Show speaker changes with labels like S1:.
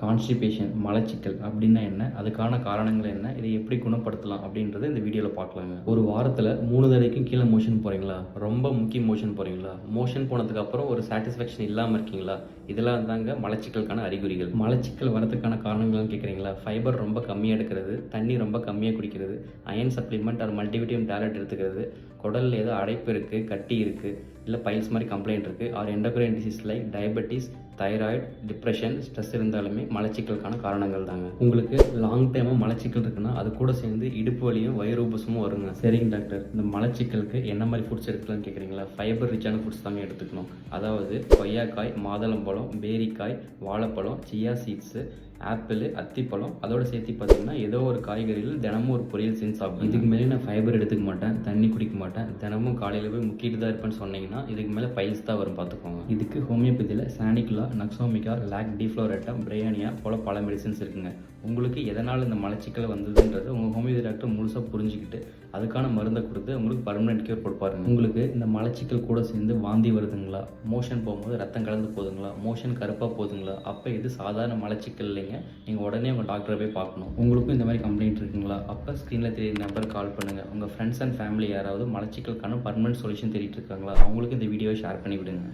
S1: Constipation மலச்சிக்கல் அப்படின்னா என்ன? அதுக்கான காரணங்கள் என்ன? இதை எப்படி குணப்படுத்தலாம் அப்படின்றத இந்த வீடியோவில் பார்க்கலாங்க. ஒரு வாரத்தில் மூணு தடவைக்கும் கீழே மோஷன் போகிறீங்களா ரொம்ப முக்கிய மோஷன் போகிறீங்களா மோஷன் போனதுக்கப்புறம் ஒரு சாட்டிஸ்ஃபேக்ஷன் இல்லாமல் இருக்கீங்களா? இதெல்லாம் தாங்க மலச்சிக்கலுக்கான அறிகுறிகள். மலச்சிக்கல் வரதுக்கான காரணங்கள்னு கேட்குறீங்களா ஃபைபர் ரொம்ப கம்மியாக எடுக்கிறது தண்ணி ரொம்ப கம்மியாக குடிக்கிறது iron supplement or multivitamin tablet எடுத்துக்கிறது குடலில் ஏதோ அடைப்பு இருக்குது கட்டி இருக்குது இல்லை பைல்ஸ் மாதிரி கம்ப்ளைண்ட் இருக்குது or endocrine disease like diabetes thyroid depression stress இருந்தாலுமே மலச்சிக்கலுக்கான காரணங்கள் தாங்க. உங்களுக்கு லாங் டைமாக மலச்சிக்கல் இருக்குன்னா அது கூட சேர்ந்து இடுப்பு வலியும் வயிறு உபசமும் வருங்க. சரிங்க டாக்டர். இந்த மலச்சிக்கலுக்கு என்ன மாதிரி ஃபுட்ஸ் எடுக்கலாம்னு கேட்குறீங்களா ஃபைபர் ரிச்சான ஃபுட்ஸ் தாங்க எடுத்துக்கணும். அதாவது கொய்யாக்காய் மாதுளம்பழம் பேரிக்காய் வாழைப்பழம் சியா சீட்ஸு ஆப்பிள் அத்திப்பழம். அதோட சேர்த்து பார்த்தீங்கன்னா ஏதோ ஒரு காய்கறியில் தினமும் ஒரு பொரியல் செஞ்சு சாப்பிடும் இதுக்கு மேலே நான் ஃபைபர் எடுத்துக்க மாட்டேன் தண்ணி குடிக்க மாட்டேன். தினமும் காலையில் போய் முக்கிட்டு தான் இருப்பேன்னு சொன்னீங்கன்னா இதுக்கு மேலே ஃபைல்ஸ் தான் வரும் பார்த்துக்கோங்க. இதுக்கு ஹோமியோபதியில் சானிகுலா நக்ஸோமிகா லாக் டிஃப்ளோரேட்டா பிரையானியா போல பல மெடிசன்ஸ் இருக்குங்க. உங்களுக்கு எதனால் இந்த மலச்சிக்கல் வந்ததுன்றது உங்கள் ஹோமியோபதி டாக்டர் முழுசாக புரிஞ்சுக்கிட்டு அதுக்கான மருந்தை கொடுத்து உங்களுக்கு பர்மனெண்ட் கியூர் கொடுப்பாருங்க. உங்களுக்கு இந்த மலச்சிக்கல் கூட சேர்ந்து வாந்தி வருதுங்களா? மோஷன் போகும்போது ரத்தம் கலந்து போகுதுங்களா மோஷன் கருப்பாக போகுதுங்களா அப்போ இது சாதாரண மலச்சிக்கல் இல்லைங்க. நீங்கள் உடனே உங்கள் டாக்டரை போய் பார்க்கணும். உங்களுக்கும் இந்த மாதிரி கம்ப்ளைண்ட் இருக்குங்களா? அப்போ ஸ்க்ரீனில் தெரியுற நம்பர் கால் பண்ணுங்கள் உங்கள் ஃப்ரெண்ட்ஸ் அண்ட் ஃபேமிலி யாராவது மலச்சிக்கலுக்கான பர்மனெண்ட் சொல்யூஷன் தேடிட்டு இருக்காங்களா? அவங்களுக்கு இந்த வீடியோவை ஷேர்
S2: பண்ணிவிடுங்க.